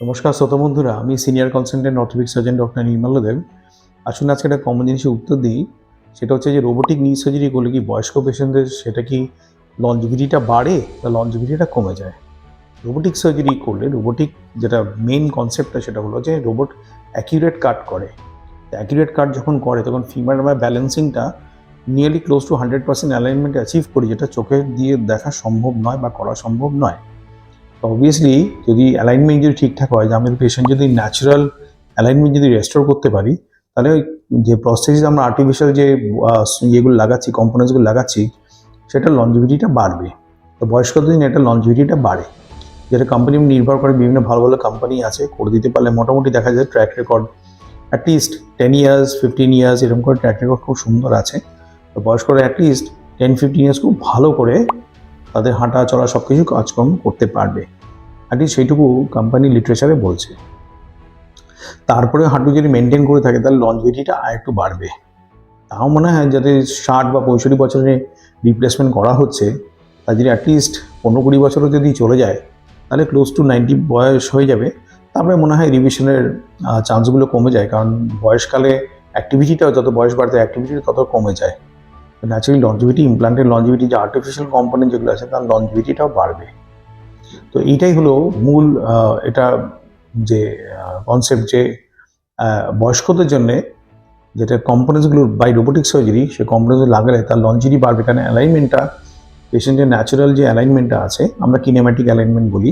নমস্কার শ্রোত বন্ধুরা, আমি senior consultant orthopaedic surgeon doctor Nirmal Dev. আসুন আজকে একটা কমন জিনিসের উত্তর দিই, সেটা হচ্ছে যে রোবোটিক নি সার্জারি করলে কি বয়স্ক পেশেন্টদের সেটা কি লঞ্জিভিটিটা বাড়ে বা লঞ্জিভিটিটা কমে যায়? রোবোটিক সার্জারি করলে রোবোটিক যেটা মেন কনসেপ্টটা সেটা হলো যে রোবট অ্যাকিউরেট কাট করে। অ্যাকিউরেট কাট যখন করে, তখন ফিমার বা ব্যালেন্সিংটা nearly close to hundred percent alignment achieve করি, যেটা চোখে দিয়ে দেখা সম্ভব নয় বা করা সম্ভব নয়। অবভিয়াসলি যদি অ্যালাইনমেন্ট যদি ঠিকঠাক হয়, যে আমাদের পেশেন্ট যদি ন্যাচারাল অ্যালাইনমেন্ট যদি রেস্টোর করতে পারি, তাহলে যে প্রসেস আমরা আর্টিফিশিয়াল যে ইয়েগুলো লাগাচ্ছি কম্পোনেন্টসগুলো লাগাচ্ছি, সেটা লঞ্জিভিটিটা বাড়বে। তো বয়স্কদের দিন এটা লঞ্জিভিটিটা বাড়ে। যেটা কোম্পানি নির্ভর করে, বিভিন্ন ভালো ভালো কোম্পানি আছে, করে দিতে পারলে মোটামুটি দেখা যায় track record at least ten years fifteen years এরকম করে ট্র্যাক রেকর্ড খুব সুন্দর আছে। তো বয়স্করা অ্যাটলিস্ট টেন ফিফটিন ইয়ার্স খুব ভালো করে তাদের হাঁটা চলা সব কিছু কাজকর্ম করতে পারবে। অ্যাটলিস্ট সেইটুকু কোম্পানি লিটারেচারে বলছে। তারপরে হাঁটু যদি মেনটেন করে থাকে, তাহলে লঞ্জিভিটিটা আর একটু বাড়বে। তাও মনে হয় যাতে ষাট বা পঁয়ষট্টি বছরে রিপ্লেসমেন্ট করা হচ্ছে তা যদি অ্যাটলিস্ট পনেরো কুড়ি বছরও যদি চলে যায়, তাহলে ক্লোজ টু নাইনটি বয়স হয়ে যাবে। তারপরে মনে হয় রিভিশনের চান্সগুলো কমে যায়। কারণ বয়সকালে অ্যাক্টিভিটিটাও যত বয়স বাড়তে অ্যাক্টিভিটি তত কমে যায়। ন্যাচারালি লঞ্জিভিটি ইমপ্লান্টের লঞ্জিভিটি যে আর্টিফিশিয়াল কম্পোনেন্ট যেগুলো আছে, তার লঞ্জিভিটিটাও বাড়বে। তো এইটাই হলো মূল এটা যে কনসেপ্ট যে বয়স্কদের জন্য যেটা কম্পোনেন্টসগুলো বাই রোবোটিক সার্জারি সে কম্পোনেন্টস লাগালে তার লঞ্জিটি বাড়বে। কারণ অ্যালাইনমেন্টটা পেশেন্টের ন্যাচারাল যে অ্যালাইনমেন্টটা আছে, আমরা কিনেম্যাটিক অ্যালাইনমেন্ট বলি,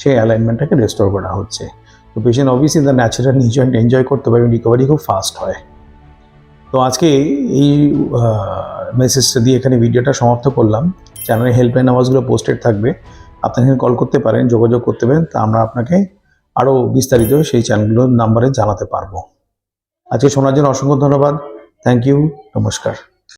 সেই অ্যালাইনমেন্টটাকে রেস্টোর করা হচ্ছে। তো patient obviously natural knee joint enjoy enjoy করতে পারবে রিকভারি খুব ফাস্ট হয়। তো আজকে এই মেসেজটা দিয়ে এখানে ভিডিওটা সমাপ্ত করলাম। চ্যানেলে হেল্পলাইন আওয়াজগুলো পোস্টেড থাকবে। আপনি এখানে কল করতে পারেন, যোগাযোগ করতে পারেন, তা আমরা আপনাকে আরও বিস্তারিত সেই চ্যানেলগুলোর নাম্বারে জানাতে পারব। আজকে শোনার জন্য অসংখ্য ধন্যবাদ। থ্যাংক ইউ নমস্কার।